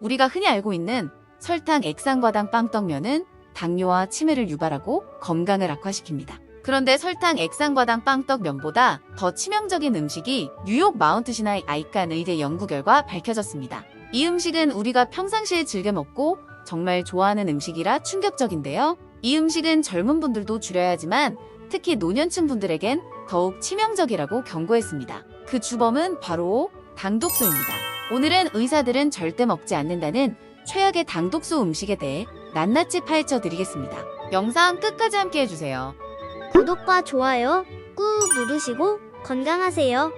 우리가 흔히 알고 있는 설탕 액상과당 빵떡면은 당뇨와 치매를 유발하고 건강을 악화시킵니다. 그런데 설탕 액상과당 빵떡면보다 더 치명적인 음식이 뉴욕 마운트 시나이 아이칸 의대 연구 결과 밝혀졌습니다. 이 음식은 우리가 평상시에 즐겨 먹고 정말 좋아하는 음식이라 충격적인데요. 이 음식은 젊은 분들도 줄여야 하지만 특히 노년층 분들에겐 더욱 치명적이라고 경고했습니다. 그 주범은 바로 당독소입니다. 오늘은 의사들은 절대 먹지 않는다는 최악의 당독소 음식에 대해 낱낱이 파헤쳐 드리겠습니다. 영상 끝까지 함께 해주세요. 구독과 좋아요 꾹 누르시고 건강하세요.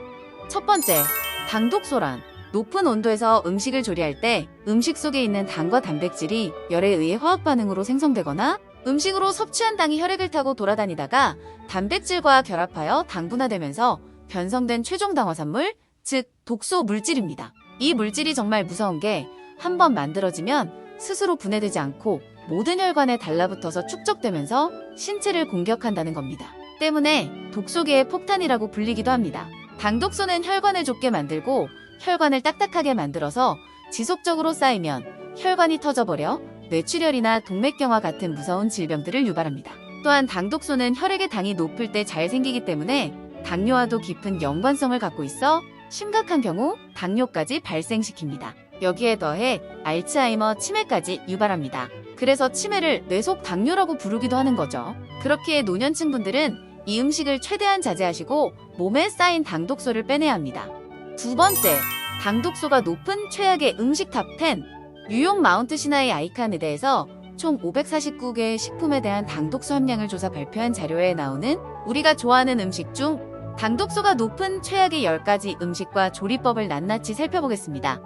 첫 번째, 당독소란 높은 온도에서 음식을 조리할 때 음식 속에 있는 당과 단백질이 열에 의해 화학 반응으로 생성되거나 음식으로 섭취한 당이 혈액을 타고 돌아다니다가 단백질과 결합하여 당분화되면서 변성된 최종 당화산물, 즉 독소 물질입니다. 이 물질이 정말 무서운 게 한 번 만들어지면 스스로 분해되지 않고 모든 혈관에 달라붙어서 축적되면서 신체를 공격한다는 겁니다. 때문에 독소계의 폭탄이라고 불리기도 합니다. 당독소는 혈관을 좁게 만들고 혈관을 딱딱하게 만들어서 지속적으로 쌓이면 혈관이 터져버려 뇌출혈이나 동맥경화 같은 무서운 질병들을 유발합니다. 또한 당독소는 혈액의 당이 높을 때 잘 생기기 때문에 당뇨와도 깊은 연관성을 갖고 있어 심각한 경우 당뇨까지 발생시킵니다. 여기에 더해 알츠하이머 치매까지 유발합니다. 그래서 치매를 뇌속 당뇨라고 부르기도 하는 거죠. 그렇기에 노년층 분들은 이 음식을 최대한 자제하시고 몸에 쌓인 당독소를 빼내야 합니다. 두 번째, 당독소가 높은 최악의 음식 탑10. 뉴욕 마운트 시나이 아이칸 의대에서 총 549개의 식품에 대한 당독소 함량을 조사 발표한 자료에 나오는 우리가 좋아하는 음식 중 당독소가 높은 최악의 10가지 음식과 조리법을 낱낱이 살펴보겠습니다.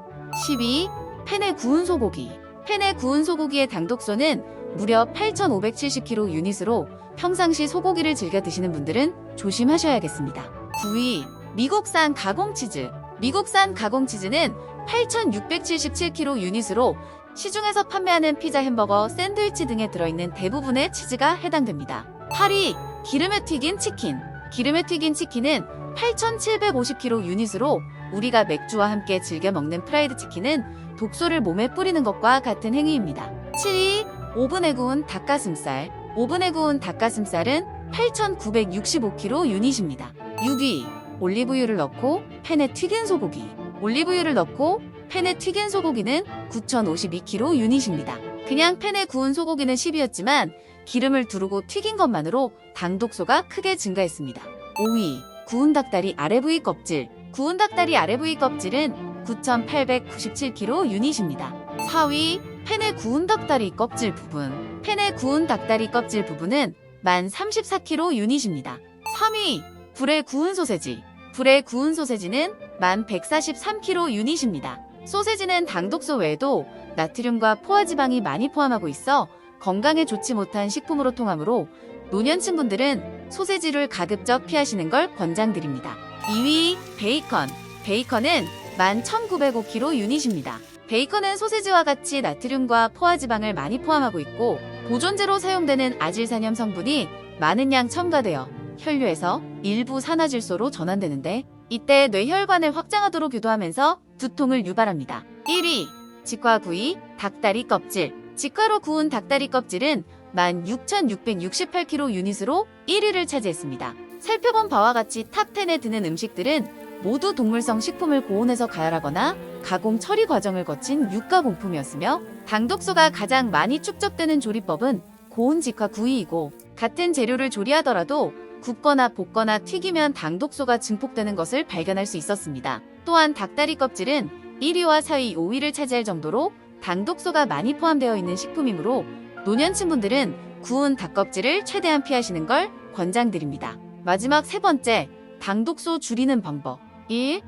12. 팬에 구운 소고기. 팬에 구운 소고기의 당독소는 무려 8,570kcal 유닛으로 평상시 소고기를 즐겨 드시는 분들은 조심하셔야겠습니다. 9위. 미국산 가공치즈. 미국산 가공치즈는 8,677kcal 유닛으로 시중에서 판매하는 피자, 햄버거, 샌드위치 등에 들어있는 대부분의 치즈가 해당됩니다. 8위. 기름에 튀긴 치킨. 기름에 튀긴 치킨은 8,750kcal 유닛으로 우리가 맥주와 함께 즐겨 먹는 프라이드 치킨은 독소를 몸에 뿌리는 것과 같은 행위입니다. 7위. 오븐에 구운 닭가슴살. 오븐에 구운 닭가슴살은 8,965kcal 유닛입니다. 6위. 올리브유를 넣고 팬에 튀긴 소고기. 올리브유를 넣고 팬에 튀긴 소고기는 9,052kcal 유닛입니다. 그냥 팬에 구운 소고기는 10위였지만 기름을 두르고 튀긴 것만으로 당독소가 크게 증가했습니다. 5위. 구운 닭다리 부위 껍질. 구운 닭다리 부위 껍질은 9,897kcal 유닛입니다. 4위. 팬에 구운 닭다리 껍질 부분. 팬에 구운 닭다리 껍질 부분은 1,034kcal 유닛입니다. 3위. 불에 구운 소세지. 불에 구운 소세지는 1,143kcal 유닛입니다. 소세지는 당독소 외에도 나트륨과 포화지방이 많이 포함하고 있어 건강에 좋지 못한 식품으로 통하므로 노년층 분들은 소세지를 가급적 피하시는 걸 권장드립니다. 2위 베이컨. 베이컨은 11,905kcal 유닛입니다. 베이컨은 소세지와 같이 나트륨과 포화지방을 많이 포함하고 있고 보존제로 사용되는 아질산염 성분이 많은 양 첨가되어 혈류에서 일부 산화질소로 전환되는데 이때 뇌혈관을 확장하도록 유도하면서 두통을 유발합니다. 1위 직화구이 닭다리 껍질 직화로 구운 닭다리 껍질은 16,668kcal 유닛으로 1위를 차지했습니다. 살펴본 바와 같이 탑10에 드는 음식들은 모두 동물성 식품을 고온에서 가열하거나 가공 처리 과정을 거친 육가공품이었으며 당독소가 가장 많이 축적되는 조리법은 고온 직화 구이이고 같은 재료를 조리하더라도 굽거나 볶거나 튀기면 당독소가 증폭되는 것을 발견할 수 있었습니다. 또한 닭다리 껍질은 1위와 4위, 5위를 차지할 정도로 당독소가 많이 포함되어 있는 식품이므로 노년층 분들은 구운 닭껍질을 최대한 피하시는 걸 권장드립니다. 마지막 세 번째, 당독소 줄이는 방법. 1.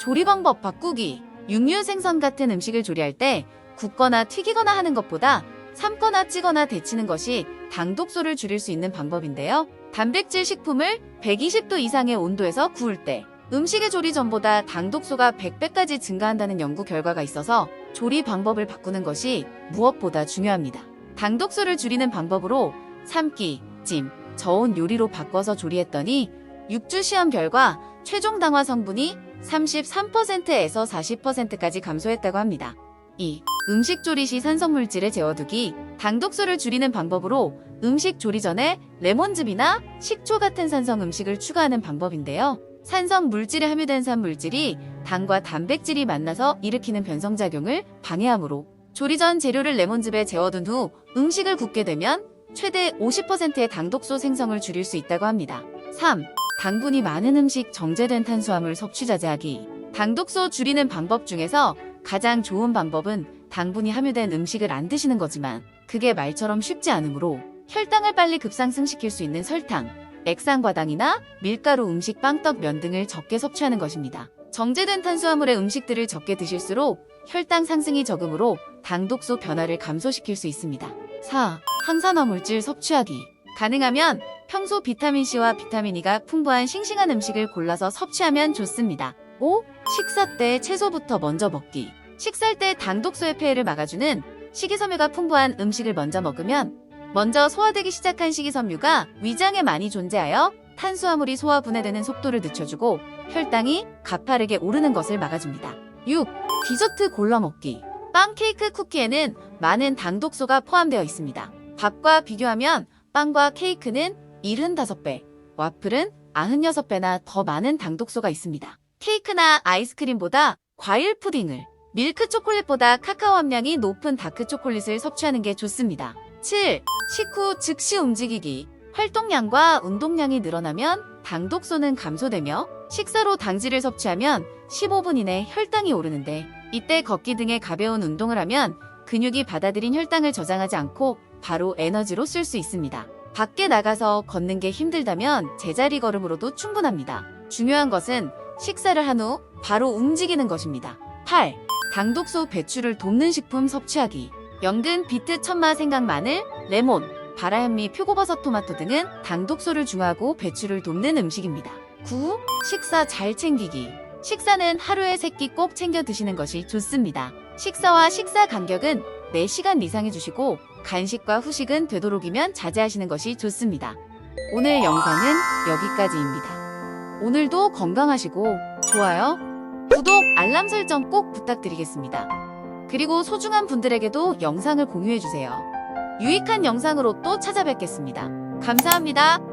조리 방법 바꾸기. 육류 생선 같은 음식을 조리할 때 굽거나 튀기거나 하는 것보다 삶거나 찌거나 데치는 것이 당독소를 줄일 수 있는 방법인데요. 단백질 식품을 120도 이상의 온도에서 구울 때 음식의 조리 전보다 당독소가 100배까지 증가한다는 연구 결과가 있어서 조리 방법을 바꾸는 것이 무엇보다 중요합니다. 당독소를 줄이는 방법으로 삶기, 찜, 저온 요리로 바꿔서 조리했더니 6주 시험 결과 최종 당화 성분이 33%에서 40%까지 감소했다고 합니다. 2. 음식 조리 시 산성물질을 재워두기. 당독소를 줄이는 방법으로 음식 조리 전에 레몬즙이나 식초 같은 산성 음식을 추가하는 방법인데요. 산성 물질에 함유된 산물질이 당과 단백질이 만나서 일으키는 변성작용을 방해하므로 조리 전 재료를 레몬즙에 재워둔 후 음식을 굽게 되면 최대 50%의 당독소 생성을 줄일 수 있다고 합니다. 3. 당분이 많은 음식 정제된 탄수화물 섭취 자제하기. 당독소 줄이는 방법 중에서 가장 좋은 방법은 당분이 함유된 음식을 안 드시는 거지만 그게 말처럼 쉽지 않으므로 혈당을 빨리 급상승시킬 수 있는 설탕, 액상과당이나 밀가루 음식 빵떡 면 등을 적게 섭취하는 것입니다. 정제된 탄수화물의 음식들을 적게 드실수록 혈당 상승이 적으므로 당독소 변화를 감소시킬 수 있습니다. 4. 항산화 물질 섭취하기. 가능하면 평소 비타민C와 비타민 E가 풍부한 싱싱한 음식을 골라서 섭취하면 좋습니다. 5. 식사 때 채소부터 먼저 먹기. 식사할 때 당독소의 폐해를 막아주는 식이섬유가 풍부한 음식을 먼저 먹으면 먼저 소화되기 시작한 식이섬유가 위장에 많이 존재하여 탄수화물이 소화 분해되는 속도를 늦춰주고 혈당이 가파르게 오르는 것을 막아줍니다. 6. 디저트 골라 먹기. 빵, 케이크, 쿠키에는 많은 당독소가 포함되어 있습니다. 밥과 비교하면 빵과 케이크는 75배, 와플은 96배나 더 많은 당독소가 있습니다. 케이크나 아이스크림보다 과일 푸딩을, 밀크 초콜릿보다 카카오 함량이 높은 다크 초콜릿을 섭취하는 게 좋습니다. 7. 식후 즉시 움직이기. 활동량과 운동량이 늘어나면 당독소는 감소되며 식사로 당질을 섭취하면 15분 이내 혈당이 오르는데 이때 걷기 등의 가벼운 운동을 하면 근육이 받아들인 혈당을 저장하지 않고 바로 에너지로 쓸 수 있습니다. 밖에 나가서 걷는 게 힘들다면 제자리 걸음으로도 충분합니다. 중요한 것은 식사를 한 후 바로 움직이는 것입니다. 8. 당독소 배출을 돕는 식품 섭취하기. 연근, 비트, 천마, 생강, 마늘, 레몬, 바라현미, 표고버섯, 토마토 등은 당 독소를 중화하고 배출을 돕는 음식입니다. 9. 식사 잘 챙기기. 식사는 하루에 3끼 꼭 챙겨 드시는 것이 좋습니다. 식사와 식사 간격은 4시간 이상 해주시고 간식과 후식은 되도록이면 자제하시는 것이 좋습니다. 오늘 영상은 여기까지입니다. 오늘도 건강하시고 좋아요, 구독, 알람 설정 꼭 부탁드리겠습니다. 그리고 소중한 분들에게도 영상을 공유해주세요. 유익한 영상으로 또 찾아뵙겠습니다. 감사합니다.